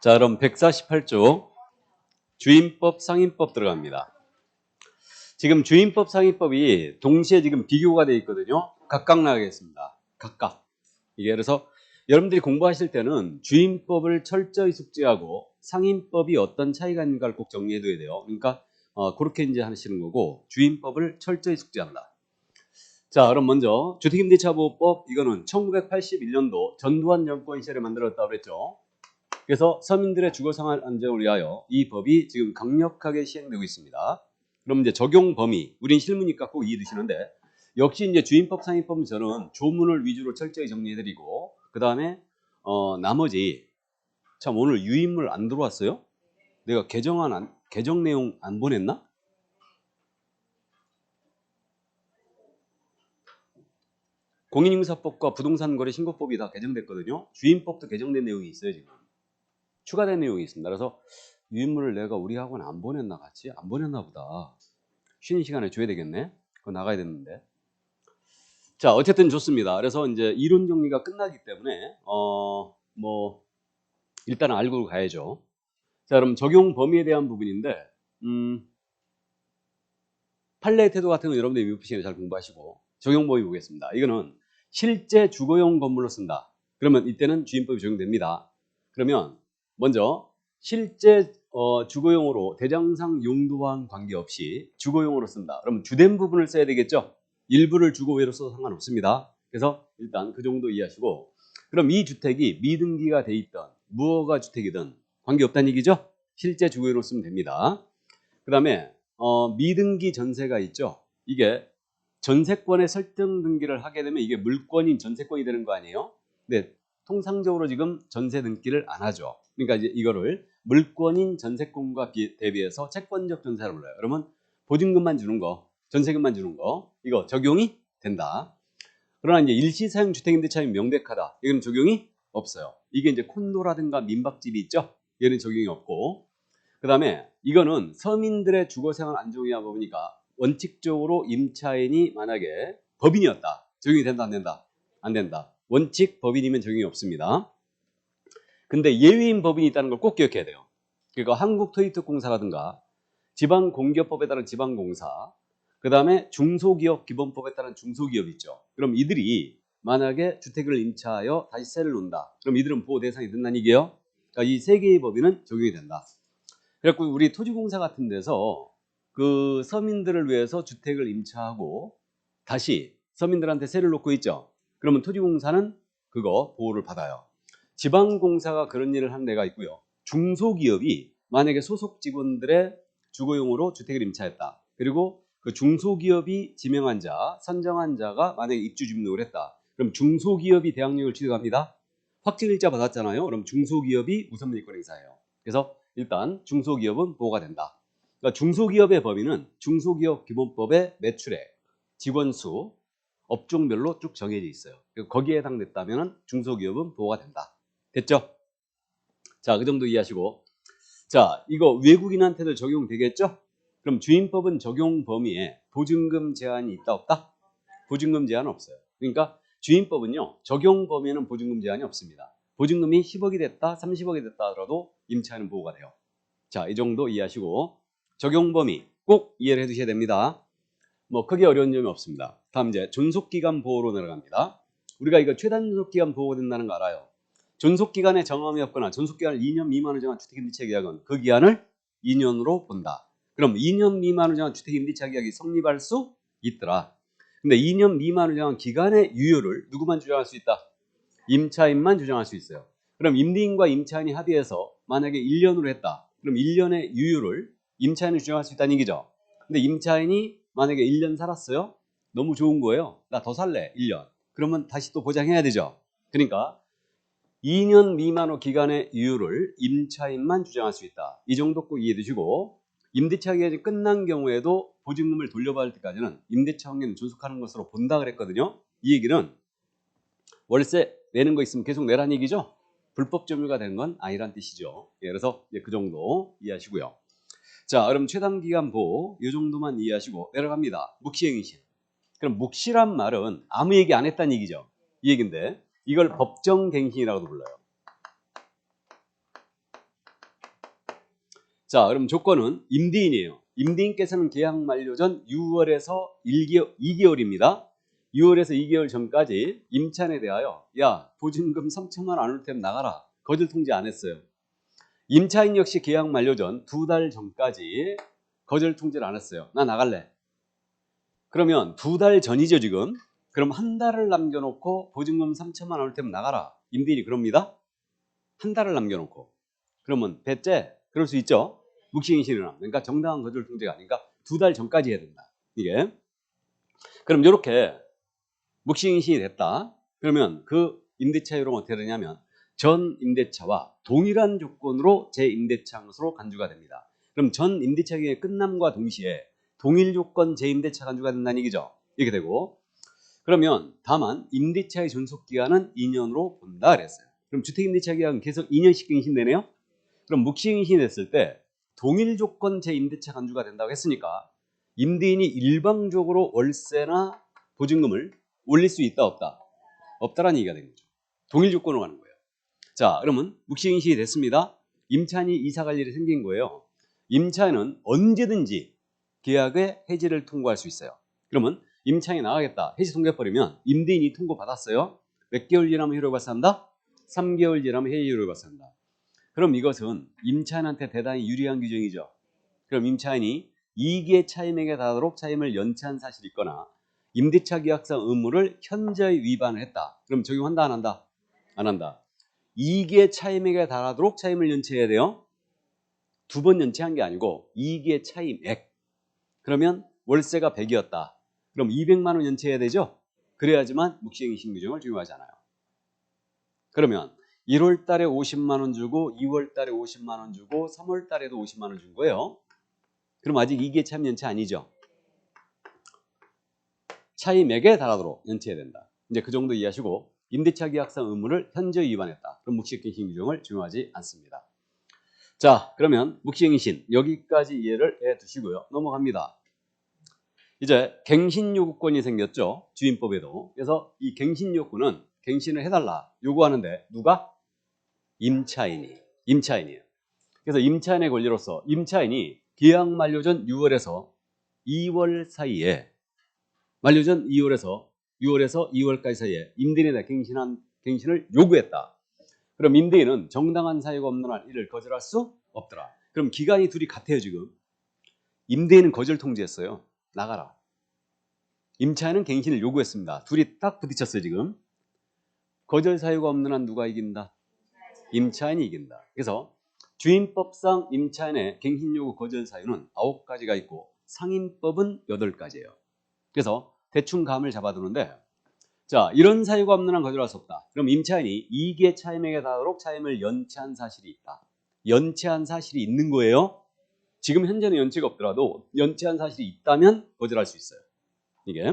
자, 그럼 148조 주임법, 상임법 들어갑니다. 지금 주임법, 상임법이 동시에 지금 비교가 되어 있거든요. 각각 나가겠습니다. 각각. 이게 그래서 여러분들이 공부하실 때는 주임법을 철저히 숙지하고 상임법이 어떤 차이가 있는가를 꼭 정리해 둬야 돼요. 그러니까 어, 그렇게 이제 하시는 거고 주임법을 철저히 숙지한다. 자, 그럼 먼저 주택임대차 보호법 이거는 1981년도 전두환 정권 시절에 만들었다고 그랬죠. 그래서 서민들의 주거생활 안정을 위하여 이 법이 지금 강력하게 시행되고 있습니다. 그럼 이제 적용 범위, 우린 실무니까 꼭 이해 드시는데 역시 이제 주임법, 상임법은 저는 조문을 위주로 철저히 정리해드리고 그 다음에 어, 나머지 참 오늘 유인물 안 들어왔어요? 내가 개정안 안, 개정 내용 안 보냈나? 공인인사법과 부동산거래 신고법이 다 개정됐거든요. 주임법도 개정된 내용이 있어요 지금. 추가된 내용이 있습니다. 그래서 유인물을 내가 우리 학원 안 보냈나 같이? 안 보냈나 보다. 쉬는 시간에 줘야 되겠네. 그거 나가야 되는데. 자, 어쨌든 좋습니다. 그래서 이제 이론 정리가 끝나기 때문에 어 뭐 일단은 알고 가야죠. 자, 그럼 적용 범위에 대한 부분인데 음 판례 태도 같은 거 여러분들이 미국 시간에 잘 공부하시고 적용 범위 보겠습니다. 이거는 실제 주거용 건물로 쓴다. 그러면 이때는 주임법이 적용됩니다. 그러면 먼저 실제 어, 주거용으로 대장상 용도와는 관계없이 주거용으로 쓴다. 그러면 주된 부분을 써야 되겠죠? 일부를 주거외로 써도 상관없습니다. 그래서 일단 그 정도 이해하시고 그럼 이 주택이 미등기가 돼 있던 무허가 주택이든 관계없다는 얘기죠? 실제 주거용으로 쓰면 됩니다. 그 다음에 어, 미등기 전세가 있죠? 이게 전세권의 설정 등기를 하게 되면 이게 물권인 전세권이 되는 거 아니에요? 근데 통상적으로 지금 전세 등기를 안 하죠. 그러니까 이제 이거를 물권인 전세권과 비- 대비해서 채권적 전세를 불러요. 그러면 보증금만 주는 거, 전세금만 주는 거 이거 적용이 된다. 그러나 이제 일시 사용 주택 임대차임이 명백하다. 이건 적용이 없어요. 이게 이제 콘도라든가 민박집이 있죠. 얘는 적용이 없고 그 다음에 이거는 서민들의 주거 생활 안정위와 법이니까 원칙적으로 임차인이 만약에 법인이었다. 적용이 된다 안 된다? 안 된다. 원칙 법인이면 적용이 없습니다. 근데 예외인 법인이 있다는 걸 꼭 기억해야 돼요. 그러니까 한국토지특공사라든가 지방공기업법에 따른 지방공사, 그 다음에 중소기업 기본법에 따른 중소기업 있죠. 그럼 이들이 만약에 주택을 임차하여 다시 세를 놓는다. 그럼 이들은 보호 대상이 된다는 얘기예요. 그러니까 이 세 개의 법인은 적용이 된다. 그래갖고 우리 토지공사 같은 데서 그 서민들을 위해서 주택을 임차하고 다시 서민들한테 세를 놓고 있죠. 그러면 토지공사는 그거 보호를 받아요. 지방공사가 그런 일을 하는 데가 있고요. 중소기업이 만약에 소속 직원들의 주거용으로 주택을 임차했다. 그리고 그 중소기업이 지명한 자, 선정한 자가 만약에 입주 주민등록을 했다. 그럼 중소기업이 대항력을 취득합니다. 확정일자 받았잖아요. 그럼 중소기업이 우선민권 행사예요. 그래서 일단 중소기업은 보호가 된다. 그러니까 중소기업의 범위는 중소기업 기본법의 매출액, 직원 수, 업종별로 쭉 정해져 있어요. 거기에 해당됐다면 중소기업은 보호가 된다. 됐죠? 자, 그 정도 이해하시고. 자, 이거 외국인한테도 적용되겠죠? 그럼 주임법은 적용 범위에 보증금 제한이 있다 없다? 보증금 제한 없어요. 그러니까 주임법은요. 적용 범위에는 보증금 제한이 없습니다. 보증금이 10억이 됐다, 30억이 됐다 하더라도 임차인은 보호가 돼요. 자, 이 정도 이해하시고 적용 범위 꼭 이해를 해 두셔야 됩니다. 뭐 크게 어려운 점이 없습니다. 다음 이제 존속기간 보호로 내려갑니다. 우리가 이거 최단 존속기간 보호가 된다는 거 알아요. 존속기간에 정함이 없거나 존속기간을 2년 미만으로 정한 주택임대차 계약은 그 기한을 2년으로 본다. 그럼 2년 미만으로 정한 주택임대차 계약이 성립할 수 있더라. 근데 2년 미만으로 정한 기간의 유효를 누구만 주장할 수 있다? 임차인만 주장할 수 있어요. 그럼 임대인과 임차인이 합의해서 만약에 1년으로 했다. 그럼 1년의 유효를 임차인이 주장할 수 있다는 얘기죠. 근데 임차인이 만약에 1년 살았어요. 너무 좋은 거예요. 나 더 살래. 1년. 그러면 다시 또 보장해야 되죠. 그러니까 2년 미만의 기간의 유효를 임차인만 주장할 수 있다. 이 정도 꼭 이해해 두시고 임대차 기간이 끝난 경우에도 보증금을 돌려받을 때까지는 임대차 확률을 존속하는 것으로 본다 그랬거든요. 이 얘기는 월세 내는 거 있으면 계속 내란 얘기죠. 불법 점유가 되는 건 아니란 뜻이죠. 예, 그래서 그 정도 이해하시고요. 자, 그럼 최단 기간 보호 이 정도만 이해하시고 내려갑니다. 묵시행위신. 그럼 묵시란 말은 아무 얘기 안 했다는 얘기죠. 이 얘기인데 이걸 법정갱신이라고도 불러요. 자, 그럼 조건은 임대인이에요. 임대인께서는 계약 만료 전 6월에서 1개월, 2개월입니다. 6월에서 2개월 전까지 임차인에 대하여 야 보증금 3천만 원안올 테면 나가라. 거절 통지 안 했어요. 임차인 역시 계약 만료 전 두 달 전까지 거절 통지를 안 했어요. 나 나갈래. 그러면 두 달 전이죠 지금. 그럼 한 달을 남겨놓고 보증금 3천만 원올 테면 나가라. 임대인이 그럽니다. 한 달을 남겨놓고. 그러면 배째 그럴 수 있죠. 묵시인신이나 그러니까 정당한 거절 통지가 아닌가 두달 전까지 해야 된다. 이게. 그럼 이렇게 묵시인신이 됐다. 그러면 그 임대차 이용은 어떻게 되냐면 전 임대차와 동일한 조건으로 제 임대차로 간주가 됩니다. 그럼 전 임대차 기간의 끝남과 동시에 동일 조건 제 임대차 간주가 된다는 얘기죠. 이렇게 되고 그러면 다만 임대차의 존속 기간은 2년으로 본다 그랬어요. 그럼 주택 임대차 기간은 계속 2년씩 갱신되네요. 그럼 묵시갱신이 됐을 때 동일 조건 제 임대차 간주가 된다고 했으니까 임대인이 일방적으로 월세나 보증금을 올릴 수 있다 없다 없다라는 얘기가 된 거죠. 동일 조건으로 가는 거예요. 자 그러면 묵시갱신이 됐습니다. 임차인이 이사 갈 일이 생긴 거예요. 임차인은 언제든지 계약의 해지를 통고할 수 있어요. 그러면 임차인이 나가겠다 해지 통고해버리면 임대인이 통고 받았어요. 몇 개월 지나면 효력을 발산한다? 3개월 지나면 해지 효력을 발산한다. 그럼 이것은 임차인한테 대단히 유리한 규정이죠. 그럼 임차인이 이기의 차임액에 달하도록 차임을 연체한 사실이 있거나 임대차 계약상 의무를 현저히 위반을 했다. 그럼 적용한다 안 한다? 안 한다. 이기의 차임액에 달하도록 차임을 연체해야 돼요. 두 번 연체한 게 아니고 이기의 차임액. 그러면 월세가 100이었다. 그럼 200만 원 연체해야 되죠? 그래야지만 묵시행위 신 규정을 적용하지 않아요. 그러면 1월 달에 50만 원 주고 2월 달에 50만 원 주고 3월 달에도 50만 원 준 거예요. 그럼 아직 이게 참 연체 아니죠. 차임액에 달하도록 연체해야 된다. 이제 그 정도 이해하시고 임대차 계약상 의무를 현저 위반했다. 그럼 묵시행신 규정을 적용하지 않습니다. 자, 그러면 묵시행신 여기까지 이해를 해 두시고요. 넘어갑니다. 이제 갱신 요구권이 생겼죠. 주임법에도. 그래서 이 갱신 요구는 갱신을 해달라 요구하는데 누가? 임차인이. 임차인이에요. 그래서 임차인의 권리로서 임차인이 계약 만료 전 6월에서 2월 사이에 만료 전 2월에서 6월에서 2월까지 사이에 임대인에 대해 갱신한 갱신을 요구했다. 그럼 임대인은 정당한 사유가 없는 한 이를 거절할 수 없더라. 그럼 기간이 둘이 같아요 지금. 임대인은 거절 통지했어요. 나가라. 임차인은 갱신을 요구했습니다. 둘이 딱 부딪혔어요 지금. 거절 사유가 없는 한 누가 이긴다? 임차인이 이긴다. 그래서 주임법상 임차인의 갱신 요구 거절 사유는 9가지가 있고 상임법은 8가지예요. 그래서 대충 감을 잡아두는데 자 이런 사유가 없는 한 거절할 수 없다. 그럼 임차인이 이기의 차임액에 달하도록 차임을 연체한 사실이 있다. 연체한 사실이 있는 거예요. 지금 현재는 연체가 없더라도 연체한 사실이 있다면 거절할 수 있어요. 이게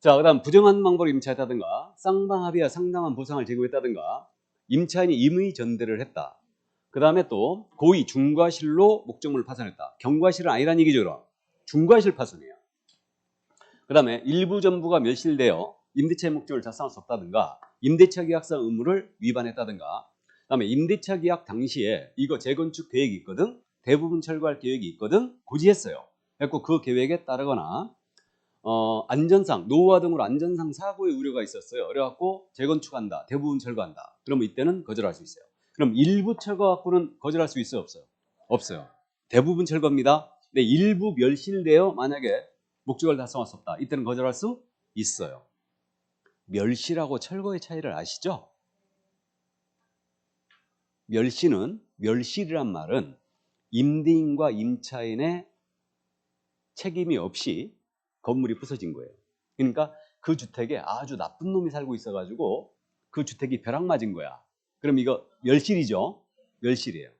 자, 그 다음 부정한 방법을 임차했다든가 쌍방합의와 상당한 보상을 제공했다든가 임차인이 임의 전대를 했다. 그 다음에 또 고의 중과실로 목적물을 파손했다. 경과실은 아니란 얘기죠. 그럼. 중과실 파손이에요. 그 다음에 일부 전부가 멸실되어 임대차의 목적을 달성할 수 없다든가 임대차 계약상 의무를 위반했다든가 그 다음에 임대차 계약 당시에 이거 재건축 계획이 있거든 대부분 철거할 계획이 있거든 고지했어요. 그래서 그 계획에 따르거나 어, 안전상, 노후화 등으로 안전상 사고의 우려가 있었어요. 그래갖고 재건축한다, 대부분 철거한다. 그러면 이때는 거절할 수 있어요. 그럼 일부 철거 갖고는 거절할 수 있어요, 없어요? 없어요. 대부분 철거입니다. 근데 일부 멸실되어 만약에 목적을 달성할 수 없다. 이때는 거절할 수 있어요. 멸실하고 철거의 차이를 아시죠? 멸실은 멸실이란 말은 임대인과 임차인의 책임이 없이 건물이 부서진 거예요. 그러니까 그 주택에 아주 나쁜 놈이 살고 있어가지고 그 주택이 벼락 맞은 거야. 그럼 이거 멸실이죠? 멸실이에요.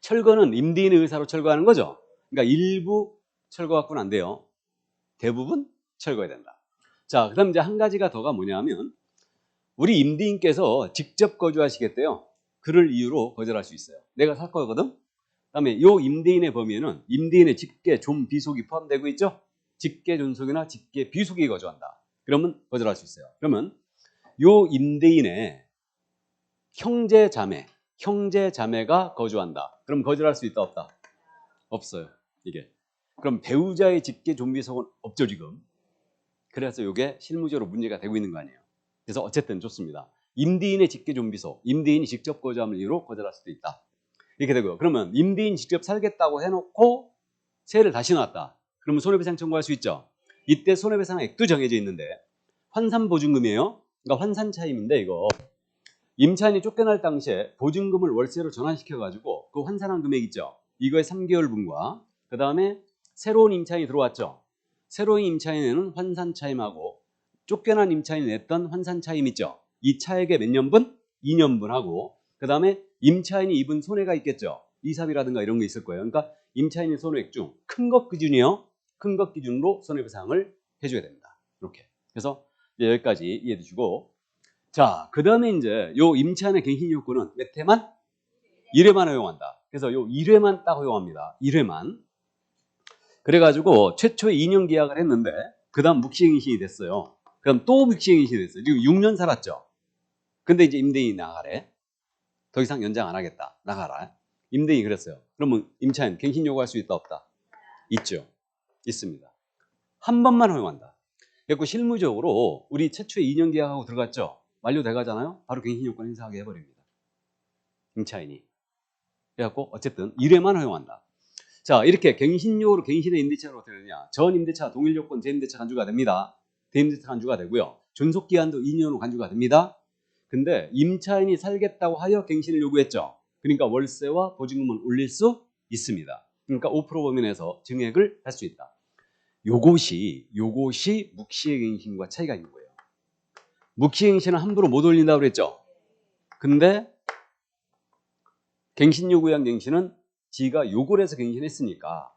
철거는 임대인의 의사로 철거하는 거죠. 그러니까 일부 철거 갖고는 안 돼요. 대부분 철거해야 된다. 자, 그 다음 이제 한 가지가 더가 뭐냐면 우리 임대인께서 직접 거주하시겠대요. 그를 이유로 거절할 수 있어요. 내가 살 거거든. 그다음에 요 임대인의 범위에는 임대인의 직계, 좀 비속이 포함되고 있죠. 직계 존속이나 직계 비속이 거주한다. 그러면 거절할 수 있어요. 그러면 요 임대인의 형제 자매 형제 자매가 거주한다. 그럼 거주할 수 있다 없다? 없어요. 이게. 그럼 배우자의 직계 좀비속은 없죠 지금. 그래서 이게 실무적으로 문제가 되고 있는 거 아니에요. 그래서 어쨌든 좋습니다. 임대인의 직계 좀비속, 임대인이 직접 거주함을 이유로 거절할 수도 있다. 이렇게 되고요. 그러면 임대인 직접 살겠다고 해놓고 세를 다시 놨다. 그러면 손해배상 청구할 수 있죠. 이때 손해배상액도 정해져 있는데 환산보증금이에요. 그러니까 환산차임인데 이거 임차인이 쫓겨날 당시에 보증금을 월세로 전환시켜가지고 그 환산한 금액 있죠. 이거의 3개월분과 그 다음에 새로운 임차인이 들어왔죠. 새로운 임차인에는 환산차임하고 쫓겨난 임차인이 냈던 환산차임 있죠. 이 차액의 몇 년분? 2년분하고 그 다음에 임차인이 입은 손해가 있겠죠. 이삽이라든가 이런 게 있을 거예요. 그러니까 임차인의 손해액 중 큰 것 기준이요. 큰 것 기준으로 손해배상을 해줘야 됩니다. 이렇게. 그래서 여기까지 이해해 주시고 자, 그 다음에 이제 요 임차인의 갱신 요건은 몇 회만? 1회만 허용한다. 그래서 요 1회만 딱 허용합니다. 1회만. 그래가지고 최초에 2년 계약을 했는데 그 다음 묵시갱신이 됐어요. 그럼 또 묵시갱신이 됐어요. 지금 6년 살았죠. 근데 이제 임대인이 나가래. 더 이상 연장 안 하겠다. 나가라. 임대인이 그랬어요. 그러면 임차인 갱신 요구할 수 있다 없다? 있죠. 있습니다. 한 번만 허용한다. 그리고 실무적으로 우리 최초에 2년 계약하고 들어갔죠. 만료돼 가잖아요. 바로 갱신 요건 행사하게 해버립니다. 임차인이. 그래갖고 어쨌든 1회만 허용한다. 자 이렇게 갱신료로 갱신의 임대차로 어떻게 되느냐. 전 임대차 동일 요건 재임대차 간주가 됩니다. 대임대차 간주가 되고요. 존속 기한도 2년으로 간주가 됩니다. 근데 임차인이 살겠다고 하여 갱신을 요구했죠. 그러니까 월세와 보증금을 올릴 수 있습니다. 그러니까 5% 범위 내에서 증액을 할 수 있다. 요것이 요것이 묵시의 갱신과 차이가 있는 거예요. 묵시의 갱신은 함부로 못 올린다고 그랬죠. 근데 갱신 요구형 갱신은 지가 요구를 해서 갱신했으니까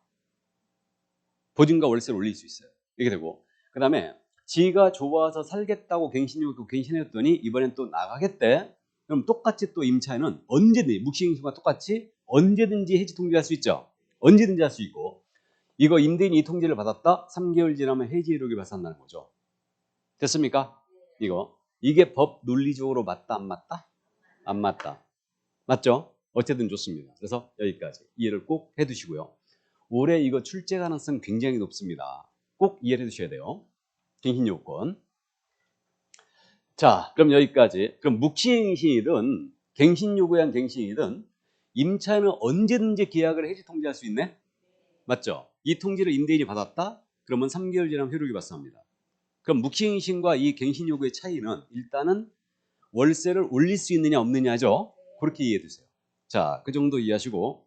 보증과 월세를 올릴 수 있어요. 이렇게 되고 그 다음에 지가 좋아서 살겠다고 갱신 요구 갱신했더니 이번엔 또 나가겠대. 그럼 똑같이 또 임차인은 언제든지 묵시갱신과 똑같이 언제든지 해지 통지할 수 있죠. 언제든지 할 수 있고 이거 임대인이 이 통지를 받았다. 3개월 지나면 해지 이력이 발생한다는 거죠. 됐습니까? 이거 이게 법 논리적으로 맞다 안 맞다? 안 맞다. 맞죠? 어쨌든 좋습니다. 그래서 여기까지 이해를 꼭 해두시고요. 올해 이거 출제 가능성 굉장히 높습니다. 꼭 이해를 해두셔야 돼요. 갱신 요건. 자, 그럼 여기까지. 그럼 묵시갱신이든 갱신 요구한 갱신이든 임차인은 언제든지 계약을 해지 통지할 수 있네? 맞죠? 이 통지를 임대인이 받았다? 그러면 3개월 지나면 효력이 발생합니다. 그럼 묵시갱신과 이 갱신 요구의 차이는 일단은 월세를 올릴 수 있느냐 없느냐죠? 그렇게 이해해 두세요. 자, 그 정도 이해하시고